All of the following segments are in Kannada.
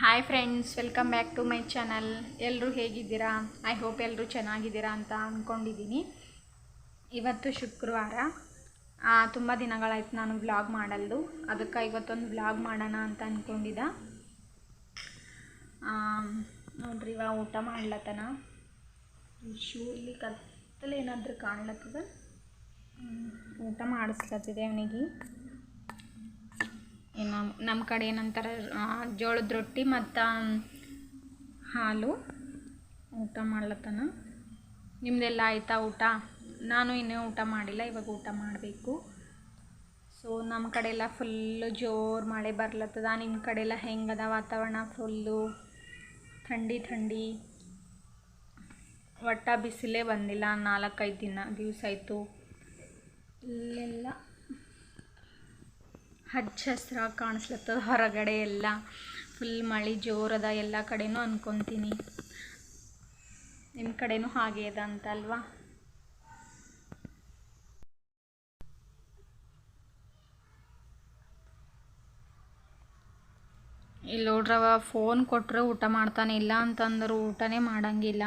Hi friends welcome back to my channel ಎಲ್ಲರೂ ಹೇಗಿದ್ದೀರಾ? ಐ ಹೋಪ್ ಎಲ್ಲರೂ ಚೆನ್ನಾಗಿದ್ದೀರಾ ಅಂತ ಅಂದ್ಕೊಂಡಿದ್ದೀನಿ ಇವತ್ತು ಶುಕ್ರವಾರ. ತುಂಬ ದಿನಗಳಾಯ್ತು ನಾನು ವ್ಲಾಗ್ ಮಾಡಲ್ದು. ಅದಕ್ಕೆ ಇವತ್ತೊಂದು ವ್ಲಾಗ್ ಮಾಡೋಣ ಅಂತ ಅಂದ್ಕೊಂಡಿದ್ದ ನೋಡ್ರಿ ಇವಾಗ ಊಟ ಮಾಡ್ಲತ್ತನ. ಶೂ ಇಲ್ಲಿ ಕತ್ತಲೇನಾದರೂ ಕಾಣ್ಲತ್ತದ? ಊಟ ಮಾಡಿಸ್ಲತ್ತಿದೆ ಅವನಿಗೆ. ಇನ್ನು ನಮ್ಮ ಕಡೆ ಏನಂತಾರೆ ಜೋಳದ ರೊಟ್ಟಿ ಮತ್ತು ಹಾಲು. ಊಟ ಮಾಡ್ಲತ್ತನ. ನಿಮ್ಮದೆಲ್ಲ ಆಯ್ತಾ ಊಟ? ನಾನು ಇನ್ನೂ ಊಟ ಮಾಡಿಲ್ಲ, ಇವಾಗ ಊಟ ಮಾಡಬೇಕು. ಸೊ ನಮ್ಮ ಕಡೆ ಎಲ್ಲ ಫುಲ್ಲು ಜೋರು ಮಳೆ ಬರ್ಲತ್ತದ. ನಿಮ್ಮ ಕಡೆ ಎಲ್ಲ ಹೆಂಗದ ವಾತಾವರಣ? ಫುಲ್ಲು ಥಂಡಿ ಥಂಡಿ. ಒಟ್ಟ ಬಿಸಿಲೇ ಬಂದಿಲ್ಲ. ನಾಲ್ಕೈದು ದಿನ ದಿವಸ ಆಯಿತು. ಇಲ್ಲೆಲ್ಲ ಹಚ್ಚ ಹಸಿರಾಗಿ ಕಾಣಿಸ್ಲತ್ತದ ಹೊರಗಡೆ ಎಲ್ಲ. ಫುಲ್ ಮಳೆ ಜೋರದ ಎಲ್ಲ ಕಡೆನೂ ಅನ್ಕೊತೀನಿ. ನಿಮ್ಮ ಕಡೆನೂ ಹಾಗೆ ಅದ ಅಂತ ಅಲ್ವಾ ಇಲ್ಲಿ ನೋಡ್ರವ ಫೋನ್ ಕೊಟ್ಟರೆ ಊಟ ಮಾಡ್ತಾನೆ ಇಲ್ಲ ಅಂತಂದ್ರೆ, ಊಟನೇ ಮಾಡಂಗಿಲ್ಲ.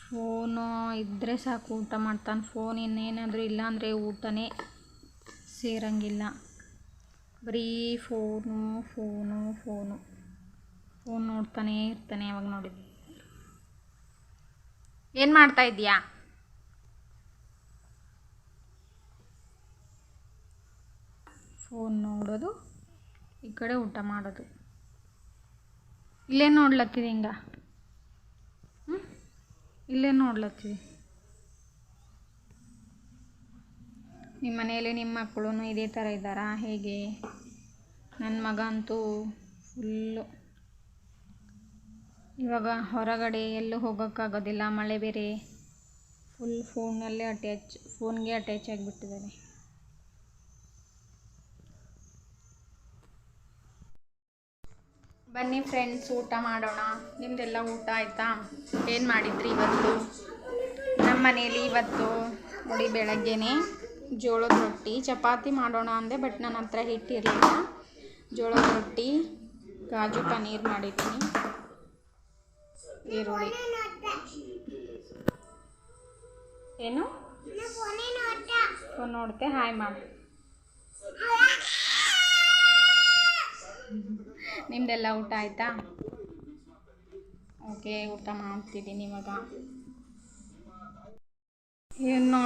ಫೋನು ಇದ್ದರೆ ಸಾಕು, ಊಟ ಮಾಡ್ತಾನೆ. ಫೋನ್ ಇನ್ನೇನಾದರೂ ಇಲ್ಲ ಅಂದರೆ ಊಟನೇ ಸೇರಂಗಿಲ್ಲ. ಬರೀ ಫೋನು ಫೋನು ಫೋನು. ಫೋನ್ ನೋಡ್ತಾನೆ ಇರ್ತಾನೆ ಯಾವಾಗ ನೋಡಿ. ಏನು ಮಾಡ್ತಾ ಇದ್ದೀಯಾ? ಫೋನ್ ನೋಡೋದು, ಈ ಕಡೆ ಊಟ ಮಾಡೋದು. ಇಲ್ಲೇ ನೋಡ್ಲತ್ತಿದೆ ಹಿಂಗ? ಹ್ಞೂ ಇಲ್ಲೇ ನೋಡ್ಲತ್ತಿದೆ ನಿಮ್ಮ ಮನೆಯಲ್ಲಿ ನಿಮ್ಮ ಮಕ್ಕಳು ಇದೇ ಥರ ಇದ್ದಾರಾ? ಹೇಗೆ? ನನ್ನ ಮಗ ಅಂತೂ ಫುಲ್ಲು. ಇವಾಗ ಹೊರಗಡೆ ಎಲ್ಲೂ ಹೋಗೋಕ್ಕಾಗೋದಿಲ್ಲ, ಮಳೆ ಬೇರೆ. ಫುಲ್ ಫೋನಲ್ಲೇ ಅಟ್ಯಾಚ್, ಫೋನ್ಗೆ ಅಟ್ಯಾಚ್ ಆಗಿಬಿಟ್ಟಿದ್ದಾರೆ ಬನ್ನಿ ಫ್ರೆಂಡ್ಸ್, ಊಟ ಮಾಡೋಣ. ನಿಮ್ಮದೆಲ್ಲ ಊಟ ಆಯಿತಾ? ಏನು ಮಾಡಿದ್ರಿ ಇವತ್ತು? ನಮ್ಮ ಮನೇಲಿ ಇವತ್ತು ನೋಡಿ ಬೆಳಗ್ಗೆನೇ. ಜೋಳದ ರೊಟ್ಟಿ. ಚಪಾತಿ ಮಾಡೋಣ ಅಂದೆ ಬಟ್ ನನ್ನ ಹತ್ರ ಹಿಟ್ಟಿರಲಿಲ್ಲ. ಜೋಳದ ರೊಟ್ಟಿ, ಕಾಜು ಪನ್ನೀರ್ ಮಾಡಿದ್ದೀನಿ. ಈರುಳ್ಳಿ. ಏನು? ಫೋನ್ ನೋಡ್ತೆ, ಹಾಯ್ ಮಾಡಿ. ನಿಮ್ದೆಲ್ಲ ಊಟ ಆಯಿತಾ? ಓಕೆ, ಊಟ ಮಾಡ್ತಿದ್ದೀನಿ ಇವಾಗ.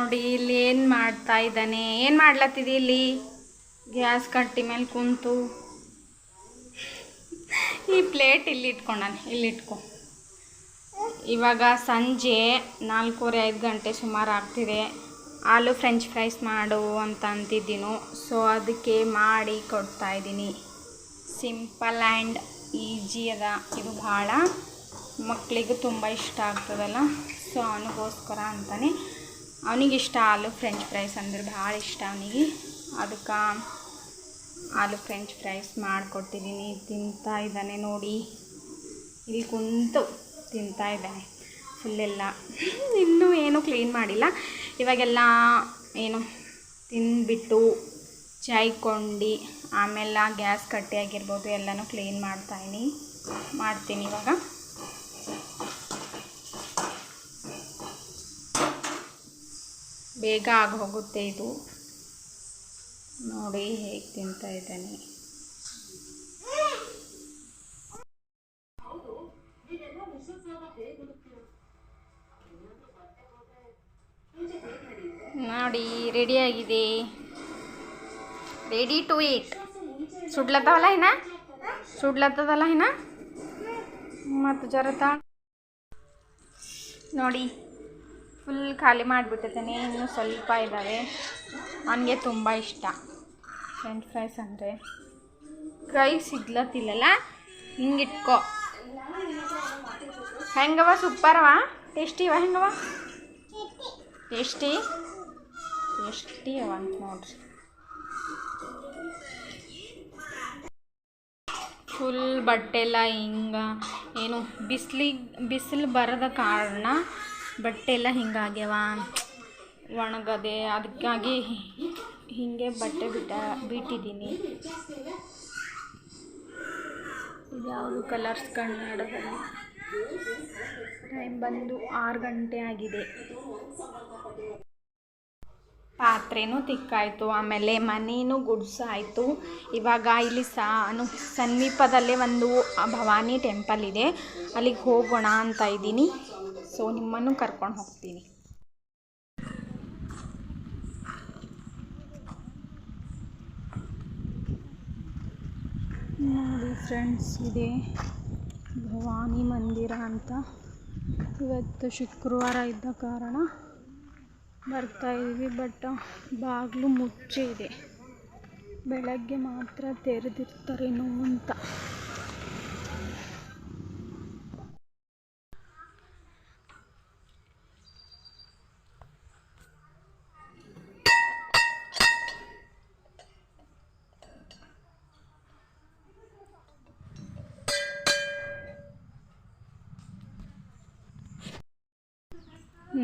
ನೋಡಿ, ಇಲ್ಲಿ ಏನು ಮಾಡ್ತಾ ಇದ್ದಾನೆ? ಏನು ಮಾಡ್ಲತ್ತಿದಿ ಇಲ್ಲಿ? ಗ್ಯಾಸ್ ಕಟ್ಟಿ ಮೇಲೆ ಕುಂತು. ಈ ಪ್ಲೇಟ್ ಇಲ್ಲಿ ಇಟ್ಕೊಂಡಾನೆ ಇಲ್ಲಿ ಇಟ್ಕೊ. ಇವಾಗ ಸಂಜೆ ನಾಲ್ಕೂವರೆ ಐದು ಗಂಟೆ ಸುಮಾರು ಆಗ್ತಿದೆ. ಆಲೂ ಫ್ರೆಂಚ್ ಫ್ರೈಸ್ ಮಾಡು ಅಂತ ಅಂತಿದ್ದೀನು. ಸೊ ಅದಕ್ಕೆ ಮಾಡಿ ಕೊಡ್ತಾ ಇದ್ದೀನಿ. ಸಿಂಪಲ್ ಆ್ಯಂಡ್ ಈಜಿ ಅದ. ಇದು ಭಾಳ ಮಕ್ಕಳಿಗೂ ತುಂಬ ಇಷ್ಟ ಆಗ್ತದಲ್ಲ. ಸೊ ಅವನಿಗೋಸ್ಕರ ಅಂತಾನೆ. ಅವನಿಗೆ ಇಷ್ಟ ಆಲೂ ಫ್ರೆಂಚ್ ಫ್ರೈಸ್ ಅಂದ್ರೆ ಭಾಳ ಇಷ್ಟ ಅವನಿಗೆ. ಅದಕ್ಕೆ ಆಲೂ ಫ್ರೆಂಚ್ ಫ್ರೈಸ್ ಮಾಡಿಕೊಟ್ಟಿದ್ದೀನಿ ತಿಂತಾ ಇದ್ದಾನೆ ನೋಡಿ. ಇಲ್ಲಿ ಕುಂತು ತಿಂತಾ ಇದ್ದಾನೆ ಫುಲ್ಲೆಲ್ಲ ಇನ್ನೂ ಏನೂ ಕ್ಲೀನ್ ಮಾಡಿಲ್ಲ. ಇವಾಗೆಲ್ಲ ಏನು ತಿಂದ್ಬಿಟ್ಟು ಚಾಯ್ಕೊಂಡು ಆಮೇಲೆ ಗ್ಯಾಸ್ ಕಟ್ಟಿ ಆಗಿರ್ಬೋದು ಎಲ್ಲನೂ ಕ್ಲೀನ್ ಮಾಡ್ತಾಯಿನಿ ಮಾಡ್ತೀನಿ ಇವಾಗ. ಬೇಗ ಆಗೋಗುತ್ತೆ ಹೋಗುತ್ತೆ ಇದು. ನೋಡಿ ಹೇಗೆ ತಿಂತಾ ಇದ್ದಾನೆ. ನೋಡಿ ರೆಡಿಯಾಗಿದೆ ರೆಡಿ ಟು ಈಟ್ ಸುಡ್ಲತ್ತವಲ್ಲ ಇನ್ನ? ಸುಡ್ಲತ್ತದಲ್ಲ ಇನ್ನ? ಮತ್ತು ಜರತ? ನೋಡಿ ಫುಲ್ ಖಾಲಿ ಮಾಡಿಬಿಟ್ಟಿದ್ದೇನೆ ಇನ್ನೂ ಸ್ವಲ್ಪ ಇದ್ದಾವೆ ನನಗೆ ತುಂಬ ಇಷ್ಟ. ಫ್ರೆಂಚ್ ಫ್ರೈಸ್ ಅಂದರೆ. ಕೈ ಸಿಗ್ಲತ್ತಿಲ್ಲಲ್ಲ ಹಿಂಗಿಟ್ಕೋ ಹೆಂಗವ ಸೂಪರ್ವ? ಟೇಸ್ಟಿವ ಹೆಂಗವ ಟೇಸ್ಟಿ ಟೇಸ್ಟಿ ಅವ ಅಂತ ನೋಡ್ರಿ. ಫುಲ್ ಬಟ್ಟೆಲ್ಲ ಹಿಂಗ ಏನು ಬಿಸ್ಲಿಗೆ ಬಿಸಿಲು ಬರದ ಕಾರಣ ಬಟ್ಟೆ ಎಲ್ಲ ಹಿಂಗಾಗ್ಯವ. ಒಣಗದೆ ಅದಕ್ಕಾಗಿ ಹೀಗೆ ಬಟ್ಟೆ ಬಿಟ್ಟ, ಬಿಟ್ಟಿದ್ದೀನಿ. ಇದ್ಯಾವುದು ಕಲರ್ಸ್ ಕನ್ನಡದಲ್ಲಿ? ಟೈಮ್ ಬಂದು ಆರು ಗಂಟೆ ಆಗಿದೆ. ಪಾತ್ರೆನೂ ತಿಕ್ಕಾಯಿತು, ಆಮೇಲೆ ಮನೇನೂ ಗುಡ್ಸಾಯಿತು. ಇವಾಗ ಇಲ್ಲಿ ಸಾನು ಸಮೀಪದಲ್ಲೇ ಒಂದು ಭವಾನಿ ಟೆಂಪಲ್ ಇದೆ. ಅಲ್ಲಿಗೆ ಹೋಗೋಣ ಅಂತ ಇದ್ದೀನಿ. ಸೊ ನಿಮ್ಮನ್ನು ಕರ್ಕೊಂಡು ಹೋಗ್ತೀನಿ. ನೋಡಿ ಫ್ರೆಂಡ್ಸ್ ಇದೆ ಭವಾನಿ ಮಂದಿರ ಅಂತ. ಇವತ್ತು ಶುಕ್ರವಾರ ಇದ್ದ ಕಾರಣ ಬರ್ತಾ ಇದ್ದೀವಿ ಬಟ್ ಬಾಗಿಲು ಮುಚ್ಚಿದೆ. ಬೆಳಗ್ಗೆ ಮಾತ್ರ ತೆರೆದಿರ್ತಾರೇನೋ ಅಂತ.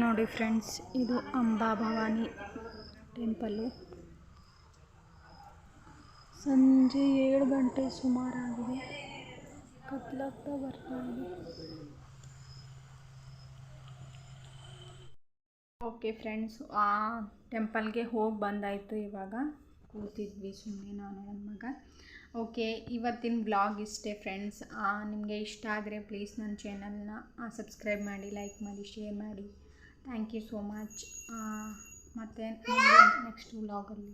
ನೋಡಿ ಫ್ರೆಂಡ್ಸ್, ಇದು ಅಂಬಾ ಭವಾನಿ ಟೆಂಪಲ್ಲು ಸಂಜೆ ಏಳು ಗಂಟೆ ಸುಮಾರಾಗಿದೆ. ಕತ್ಲಾಗ್ತಾ ಬರ್ತಾ ಇದೆ ಓಕೆ ಫ್ರೆಂಡ್ಸ್, ಆ ಟೆಂಪಲ್ಗೆ ಹೋಗಿ ಬಂದಾಯಿತು ಇವಾಗ. ಕೂತಿದ್ವಿ ಸುಮ್ಮನೆ ನಾನು ನನ್ನ ಮಗ. ಓಕೆ, ಇವತ್ತಿನ ಬ್ಲಾಗ್ ಇಷ್ಟೇ ಫ್ರೆಂಡ್ಸ್. ನಿಮಗೆ ಇಷ್ಟ ಆದರೆ ಪ್ಲೀಸ್ ನನ್ನ ಚಾನಲ್ನ ಸಬ್ಸ್ಕ್ರೈಬ್ ಮಾಡಿ ಲೈಕ್ ಮಾಡಿ ಶೇರ್ ಮಾಡಿ. ಥ್ಯಾಂಕ್ ಯು ಸೋ ಮಚ್ ಮತ್ತು ನೆಕ್ಸ್ಟ್ ವ್ಲಾಗಲ್ಲಿ